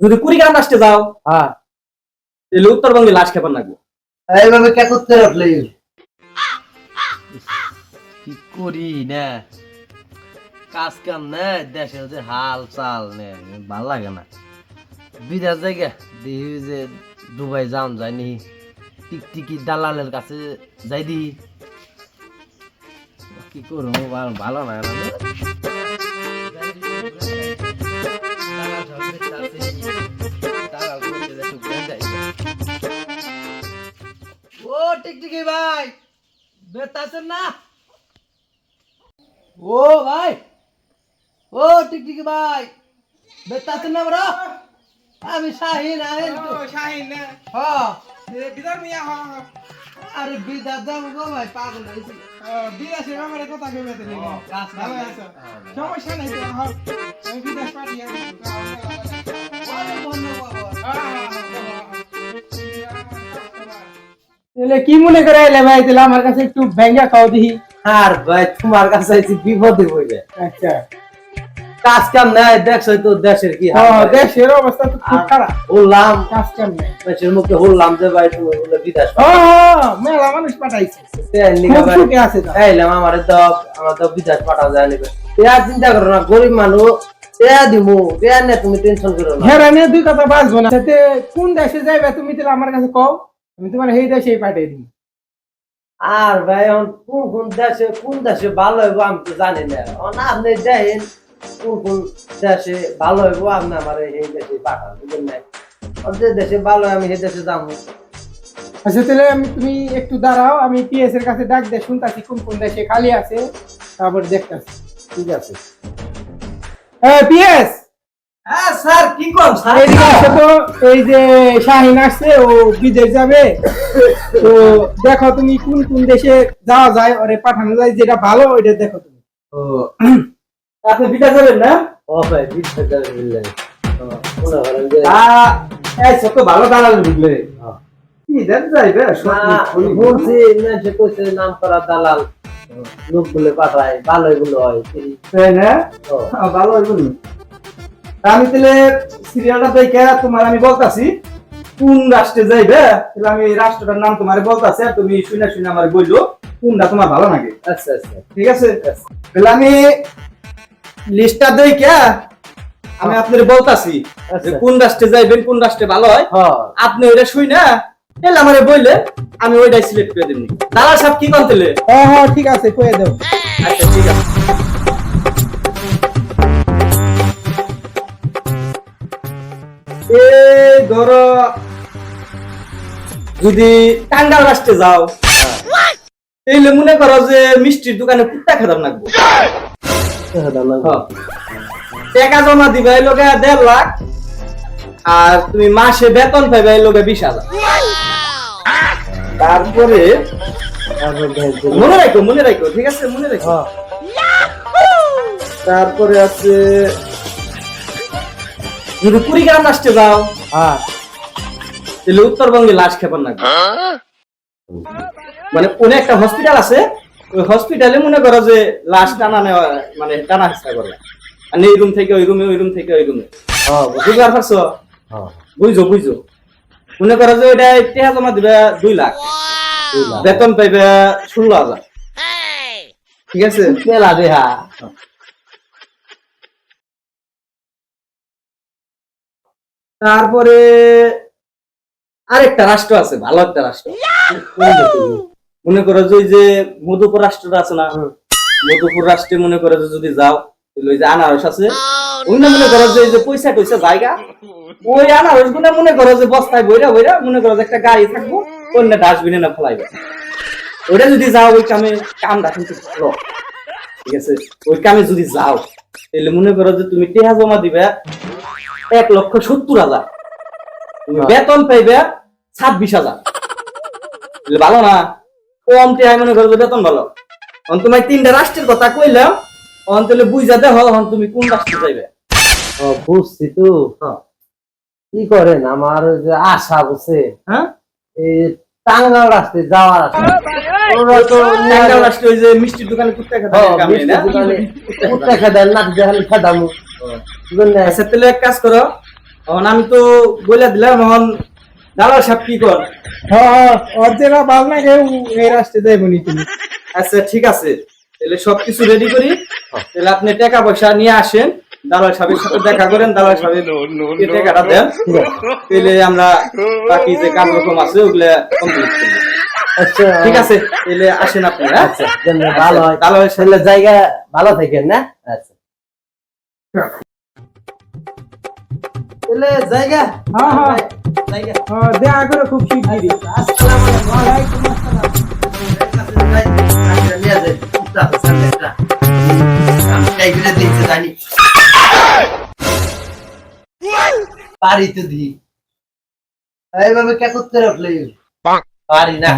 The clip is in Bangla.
যদি কুড়িগ্রাম রাষ্ট্রে যাও হ্যাঁ তাহলে উত্তরবঙ্গে লাশ খেপার লাগবে। এইভাবে কে করতে রাখলে? কি করি না? কাজ কাম না দেশে যে হাল চাল নে ভালো লাগে না। বিদেশ জায়গা দেখি যে দুবাই যাম যায়নি টিকটিকি দালালের কাছে যাই দি। কি করব ভালো- ভালো না। ও টিকটিকি ভাই বেতাছেন না? ও ভাই ও টিকটিকি ভাই বেতাছেন না বড় আমি শাহিন আহেন তো। শাহিন না। হ্যাঁ বিদার মিয়া আরে দাম গো ভাই পাগল হয়েছি। বিদেশের ব্যাপারে কথা ভালো নাই। আছো? সমস্যা নাই বিদেশ পাঠিয়ে তাহলে কি মনে করে এলে ভাই তাহলে আমার কাছে একটু ভেঙ্গা খাও দিহি আর ভাই তোমার কাছে আইছি বিপদে হইবে আচ্ছা। কাজ কাম নাই দেখছ তো দেশের কি ভাই। দেশের অবস্থা তো খুব খারাপ। কাজ কাম নেই। দেশের মুখে বললাম যে ভাই তুমি বলে বিদেশ ও মেলা মানুষ পাঠাইছে। এইলাম আমার তো। আমার তো বিদেশ পাঠাও যায় চিন্তা করো না গরিব মানুষ তুমি টেনশন করো না। নিয়ে দুই কথা বাঁচবো না। সাথে কোন দেশে যাইবে তুমি তাহলে আমার কাছে কও। আমি তোমার দেশেই পাঠিয়ে দিই আর ভাই এখন কোন কোন দেশে কোন দেশে ভালো হইব আমি তো জানি না। আপনি দেখেন কোন কোন দেশে ভালো হইব আপনি আমার এই দেশে পাঠান বুঝলেন না যে দেশে ভালো হয় আমি সেই দেশে যাব। আচ্ছা তাহলে আমি তুমি একটু দাঁড়াও আমি পিএস এর কাছে ডাক দিয়ে শুনতাছি কোন কোন দেশে খালি আছে তারপর দেখতাছি। ঠিক আছে। হ্যাঁ পিএস! হ্যাঁ স্যার কি কম স্যার? তো এই যে শাহিন আসছে ও বিদেশ যাবে। তো দেখো তুমি কোন কোন দেশে যাওয়া যায় ওরে পাঠানো যায় যেটা ভালো ওইটা দেখো তুমি। ও আপনি বিদেশ যাবেন না? ও ভাই বিদেশে যাবে বুঝলেন ও, করেন যে তা এই ছোট ভালো দাঁড়ালে বুঝলে হ্যাঁ। বিদেশ যাইবে নাম করা দালাল। লোক বলে পাঠায় ভালো এগুলো হয় তাই না? হ্যাঁ, ভালো হইব নি। তা আমি তাহলে সিরিয়ালটা দেখে তোমার আমি বলতাছি কোন রাষ্ট্রে যাইবে? তাহলে আমি রাষ্ট্রটার নাম তোমার বলতাছি আর তুমি শুনে শুনে আমার বলল কোনটা তোমার ভালো লাগে? আচ্ছা আচ্ছা। ঠিক আছে? তাহলে আমি লিস্টটা দেখে আমি আপনার বলতাছি আচ্ছা। কোন রাষ্ট্রে যাইবেন কোন রাষ্ট্রে ভালো হয়। হ্যাঁ। আপনি ওইটা শুই না তাহলে আমারে বললে আমি ওইটাই সিলেক্ট করে দিবনি দালাল সাহেব কি কোন তাহলে হ্যাঁ হ্যাঁ ঠিক আছে কয়ে দাও। আচ্ছা ঠিক আছে। ধরো যদি টাঙ্গাল রাষ্ট্রে যাও তাইলে মনে করো যে মিষ্টির দোকানে কুত্তা খেতাম লাগবো। হ্যাঁ। টাকা জমা দিবে এই লোকে দেড় লাখ আর তুমি মাসে বেতন পাইবে এই লোকে বিশ হাজার। তারপরে মনে রাখো মনে রাখো ঠিক আছে? মনে রাখো। তারপরে আছে যদি কুড়িগ্রাম রাষ্ট্রে যাও হ্যাঁ। তাহলে উত্তরবঙ্গে লাশ খেপার না মানে কোন একটা হসপিটাল আছে ওই হসপিটালে মনে করো যে লাশ টানা নেওয়া মানে টানা চেষ্টা করে আর এই রুম থেকে ওই রুমে ওই রুম থেকে ওই রুমে হ্যাঁ। বুঝতে পারছ? হ্যাঁ। বুঝছ বুঝছ? মনে করো যে ওইটা টেহা জমা দিবে দুই লাখ। বেতন পাইবে ষোলো হাজার। ঠিক আছে? মেলা দেহা তারপরে আরেকটা রাষ্ট্র আছে ভালো একটা রাষ্ট্র। মনে করো যে ওই যে মধুপুর রাষ্ট্রটা আছে না? মধুপুর রাষ্ট্রে মনে করো যে যদি যাও ওই যে আনারস আছে। মনে করো যে যে পয়সা টয়সা জায়গা ওই আনারসগুলো মনে করো যে বস্তায় বইরা বইরা মনে করো যে একটা গাড়ি থাকব অন্য ডাস্টবিনে না ফেলাইবে। ওইটা যদি যাও ওই কামে কামটা কিন্তু ভালো। ঠিক আছে? ওই কামে যদি যাও তাহলে মনে করো যে তুমি টেহা জমা দিবে এক লক্ষ সত্তর হাজার। তুমি বেতন পাইবে ছাব্বিশ হাজার। ভালো না? কম টেহাই মনে করো যে বেতন ভালো। তোমার তিনটা রাষ্ট্রের কথা কইলাম এখন তাহলে বুঝা দেখো এখন তুমি কোন রাষ্ট্রে যাইবে? ও বুঝছি তো কি করেন আমার যে আশা বসে হ্যাঁ? এই টাঙ্গাল রাস্তায় যাওয়ার আছে। ওরা তো ওই যে মিষ্টির দোকানে কুত্তা খেতে হ্যাঁ, মিষ্টি দোকানে কুত্তা খেদাল নাক দেখালি খেদামু? আচ্ছা তাহলে এক কাজ করো তখন আমি তো বলে দিলাম এখন দালাল সাহেব কি কর? হ্যাঁ ভালো এই রাস্তায় তুমি। আচ্ছা ঠিক আছে তাহলে সবকিছু রেডি করি। তাহলে আপনি টাকা পয়সা নিয়ে আসেন দালাল সাহেবের সাথে দেখা করেন দালাল সাহেব টাকাটা দেন। তাহলে আমরা বাকি যে কাম রকম আছে ওগুলা কমপ্লিট করব। আচ্ছা। ঠিক আছে তাহলে আসেন আপনি হ্যাঁ? আচ্ছা ভালো হয়। তাহলে জায়গা ভালো থাকেন না? আচ্ছা। জায়গা হ্যাঁ হ্যাঁ। জায়গা। হ্যাঁ, দেখা করে খুব শিগগিরই। আসসালামু আলাইকুম। ওয়ালাইকুম জানি। পারি তো দি এইভাবে কে করতে রাখলে। পারি না